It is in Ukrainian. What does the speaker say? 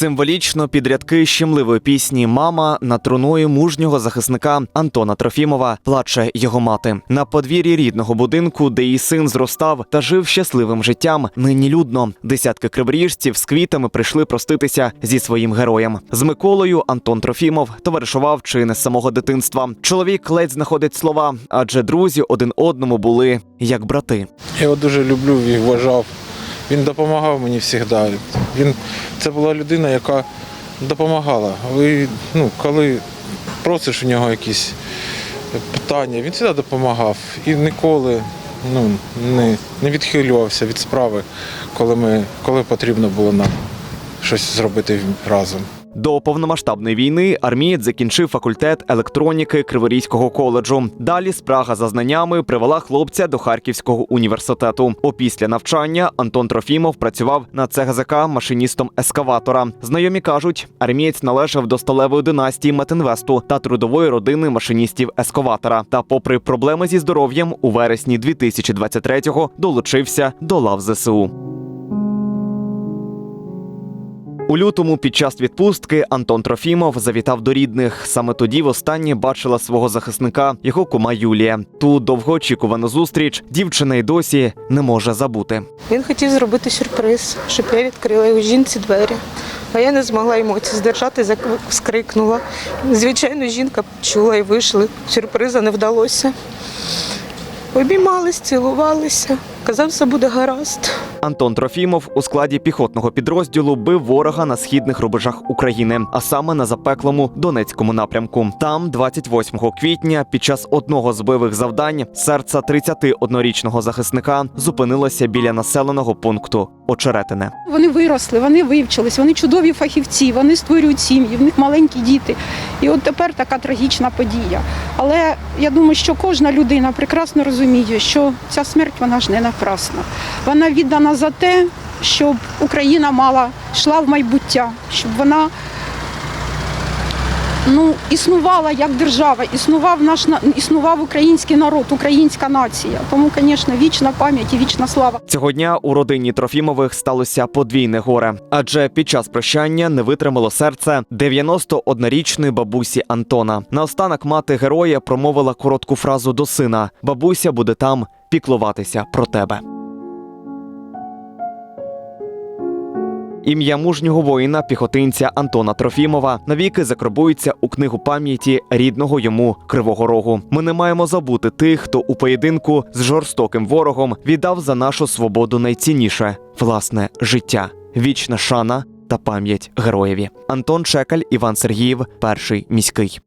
Символічно під рядки щемливої пісні Мама над труною мужнього захисника Антона Трофімова плаче його мати на подвір'ї рідного будинку, де її син зростав та жив щасливим життям. Нині людно. Десятки криворіжців з квітами прийшли проститися зі своїм героєм. З Миколою Антон Трофімов товаришував чи не з самого дитинства. Чоловік ледь знаходить слова, адже друзі один одному були як брати. Я його дуже люблю і вважав. Він допомагав мені завжди. Він, це була людина, яка допомагала. Ви, ну, коли просиш у нього якісь питання, він завжди допомагав. І ніколи ну, не, не відхилювався від справи, коли, ми, коли потрібно було нам щось зробити разом. До повномасштабної війни армієць закінчив факультет електроніки Криворізького коледжу. Далі спрага за знаннями привела хлопця до Харківського університету. Опісля навчання Антон Трофімов працював на ЦГЗК машиністом ескаватора. Знайомі кажуть, армієць належав до сталевої династії Метинвесту та трудової родини машиністів ескаватора. Та, попри проблеми зі здоров'ям, у вересні 2023-го долучився до лав ЗСУ. У лютому під час відпустки Антон Трофімов завітав до рідних. Саме тоді востаннє бачила свого захисника, його кума Юлія. Ту довгоочікувану зустріч дівчина й досі не може забути. Він хотів зробити сюрприз, щоб я відкрила його жінці двері. А я не змогла емоції здержати, зак- скрикнула. Звичайно, жінка чула і вийшли. Сюрприза не вдалося. Обіймались, цілувалися. Казав, все буде гаразд. Антон Трофімов у складі піхотного підрозділу бив ворога на східних рубежах України, а саме на запеклому Донецькому напрямку. Там, 28 квітня, під час одного з бойових завдань, серце 31-річного захисника зупинилося біля населеного пункту Очеретине. Вони виросли, вони вивчились, вони чудові фахівці, вони створюють сім'ї, в них маленькі діти. І от тепер така трагічна подія. Але я думаю, що кожна людина прекрасно розуміє, що ця смерть вона ж не напрасна. Вона віддана за те, щоб Україна мала йшла в майбуття, щоб вона ну, існувала як держава, існував наш на- існував український народ, українська нація. Тому, звісно, вічна пам'ять і вічна слава. Цього дня у родині Трофімових сталося подвійне горе, адже під час прощання не витримало серце 91-річної бабусі Антона. Наостанок мати героя промовила коротку фразу до сина: бабуся буде там піклуватися про тебе. Ім'я мужнього воїна, піхотинця Антона Трофімова навіки закарбується у книгу пам'яті рідного йому Кривого Рогу. Ми не маємо забути тих, хто у поєдинку з жорстоким ворогом віддав за нашу свободу найцінніше власне життя, вічна шана та пам'ять героєві. Антон Чекаль, Іван Сергіїв, перший міський.